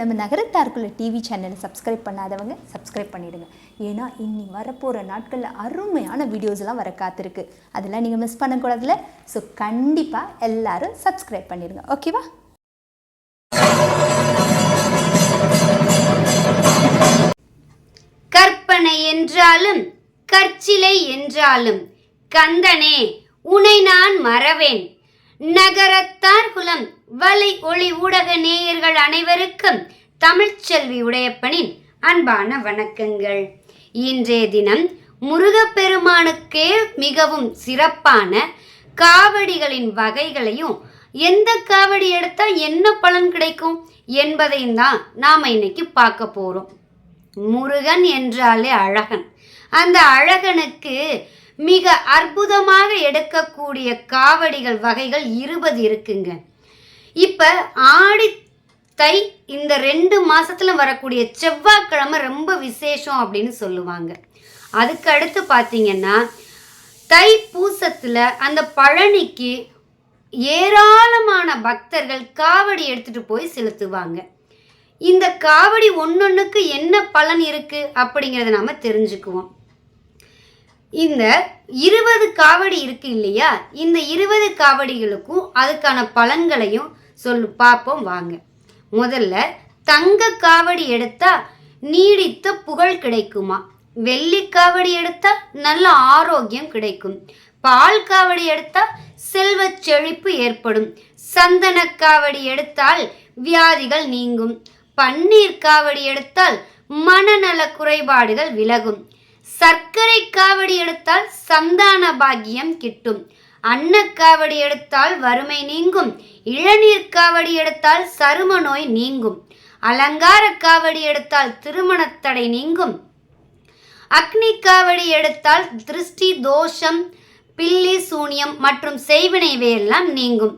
நம்ம நகரத்தாருக்குள்ள டிவி சேனலை சப்ஸ்கிரைப் பண்ணாதவங்க சப்ஸ்கிரைப் பண்ணிடுங்க. ஏன்னா இன்னி வரப்போகிற நாட்களில் அருமையான வீடியோஸ்லாம் வர காத்திருக்கு. அதெல்லாம் நீங்கள் மிஸ் பண்ணக்கூடாதுல ஸோ கண்டிப்பாக எல்லாரும் சப்ஸ்கிரைப் பண்ணிடுங்க. ஓகேவா கற்பனை என்றாலும் கற்சிலை என்றாலும் கந்தனே உனை நான் மறவேன். நகரத்தார் குலம். வலை ஒளி ஊடக நேயர்கள் அனைவருக்கும் தமிழ்ச்செல்வி உடையப்பனின் அன்பான வணக்கங்கள். இன்றைய தினம் முருகப்பெருமானுக்கே மிகவும் சிறப்பான காவடிகளின் வகைகளையும் எந்த காவடி எடுத்தா என்ன பலன் கிடைக்கும் என்பதையும் தான் நாம் இன்னைக்கு பார்க்க போகிறோம் முருகன் என்றாலே அழகன். அந்த அழகனுக்கு மிக அற்புதமாக எடுக்கக்கூடிய காவடிகள் வகைகள் இருபது இருக்குங்க. இப்போ ஆடி தை இந்த ரெண்டு மாசத்துல வரக்கூடிய செவ்வாய்க்கிழமை ரொம்ப விசேஷம் அப்படின்னு சொல்லுவாங்க. அதுக்கு அடுத்து பார்த்தீங்கன்னா தை பூசத்துல அந்த பழனிக்கு ஏராளமான பக்தர்கள் காவடி எடுத்துட்டு போய் செலுத்துவாங்க. இந்த காவடி ஒன்னொன்னுக்கு என்ன பலன் இருக்கு அப்படிங்கிறத நாம தெரிஞ்சுக்குவோம். இந்த இருபது காவடி இருக்கு இல்லையா? இந்த இருபது காவடிகளுக்கும் அதுக்கான பலன்களையும் சொல்லு பார்ப்போம் வாங்க. முதல்ல தங்க காவடி எடுத்தா நீடித்த புகழ் கிடைக்குமா? வெள்ளி காவடி எடுத்தா நல்ல ஆரோக்கியம் கிடைக்கும். பால் காவடி எடுத்தா செல்வ செழிப்பு ஏற்படும். சந்தன காவடி எடுத்தால் வியாதிகள் நீங்கும். பன்னீர் காவடி எடுத்தால் மனநல குறைபாடுகள் விலகும். சர்க்கரை காவடி எடுத்தால் சந்தான பாக்கியம் கிட்டும். அன்னக்காவடி எடுத்தால் வறுமை நீங்கும். இளநீர் காவடி எடுத்தால் சரும நோய் நீங்கும். அலங்கார காவடி எடுத்தால் திருமணத்தடை நீங்கும். அக்னி காவடி எடுத்தால் திருஷ்டி தோஷம் பில்லி சூனியம் மற்றும் செய்வினைவையெல்லாம் நீங்கும்.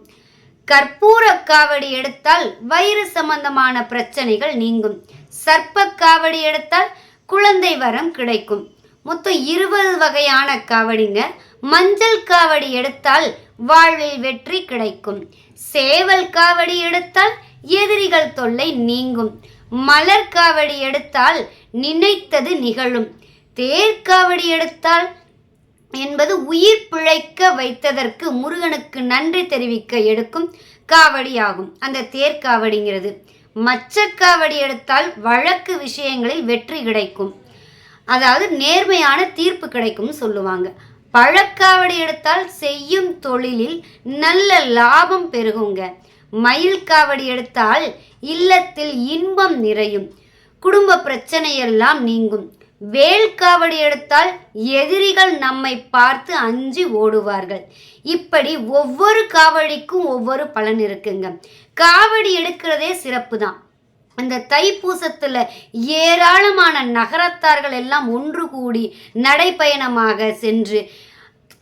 கற்பூர காவடி எடுத்தால் வயிறு சம்பந்தமான பிரச்சனைகள் நீங்கும். சர்ப்ப காவடி எடுத்தால் குழந்தை வரம் கிடைக்கும். மொத்தம் இருபது வகையான காவடிங்க. மஞ்சள் காவடி எடுத்தால் வாழ்வில் வெற்றி கிடைக்கும். சேவல் காவடி எடுத்தால் எதிரிகள் தொல்லை நீங்கும். மலர் காவடி எடுத்தால் நினைத்தது நிகழும். தேர்காவடி எடுத்தால் என்பது உயிர் பிழைக்க வைத்ததற்கு முருகனுக்கு நன்றி தெரிவிக்க எடுக்கும் காவடி ஆகும் அந்த தேர்காவடிங்கிறது மச்சக்காவடி எடுத்தால் வழக்கு விஷயங்களில் வெற்றி கிடைக்கும். அதாவது நேர்மையான தீர்ப்பு கிடைக்கும்னு சொல்லுவாங்க. பழக்காவடி எடுத்தால் செய்யும் தொழிலில் நல்ல லாபம் பெருகுங்க. மயில் காவடி எடுத்தால் இல்லத்தில் இன்பம் நிறையும். குடும்ப பிரச்சனையெல்லாம் நீங்கும். வேல் காவடி எடுத்தால் எதிரிகள் நம்மை பார்த்து அஞ்சி ஓடுவார்கள். இப்படி ஒவ்வொரு காவடிக்கும் ஒவ்வொரு பலன் இருக்குங்க. காவடி எடுக்கிறதே சிறப்பு தான் அந்த தைப்பூசத்தில் ஏராளமான நகரத்தார்கள் எல்லாம் ஒன்று கூடி நடைப்பயணமாக சென்று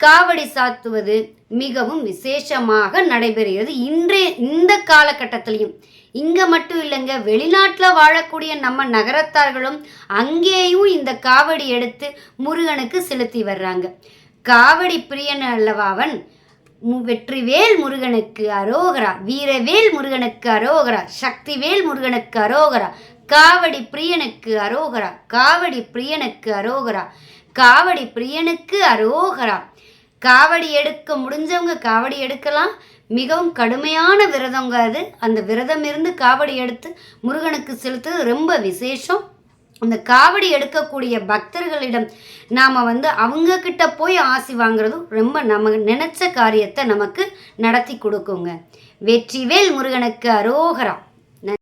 காவடி சாத்துவது மிகவும் விசேஷமாக நடைபெறுகிறது. இன்றைய இந்த காலகட்டத்திலையும். இங்கே மட்டும் இல்லைங்க வெளிநாட்டில் வாழக்கூடிய நம்ம நகரத்தார்களும் அங்கேயும் இந்த காவடி எடுத்து முருகனுக்கு செலுத்தி வர்றாங்க. காவடி பிரியன் அல்லவாவன் வெற்றிவேல் முருகனுக்கு அரோகரா வீரவேல் முருகனுக்கு அரோகரா சக்திவேல் முருகனுக்கு அரோகரா காவடி பிரியனுக்கு அரோகரா காவடி பிரியனுக்கு அரோகரா காவடி பிரியனுக்கு அரோகரா. காவடி எடுக்க முடிஞ்சவங்க காவடி எடுக்கலாம். மிகவும் கடுமையான விரதங்க அது. அந்த விரதம் இருந்து காவடி எடுத்து முருகனுக்கு செலுத்துறது ரொம்ப விசேஷம். அந்த காவடி எடுக்கக்கூடிய பக்தர்களிடம் நாம் வந்து அவங்க கிட்ட போய் ஆசி வாங்குறதும் ரொம்ப நம்ம நினச்ச காரியத்தை நமக்கு நடத்தி கொடுக்குங்க. வெற்றிவேல் முருகனுக்கு அரோகரா.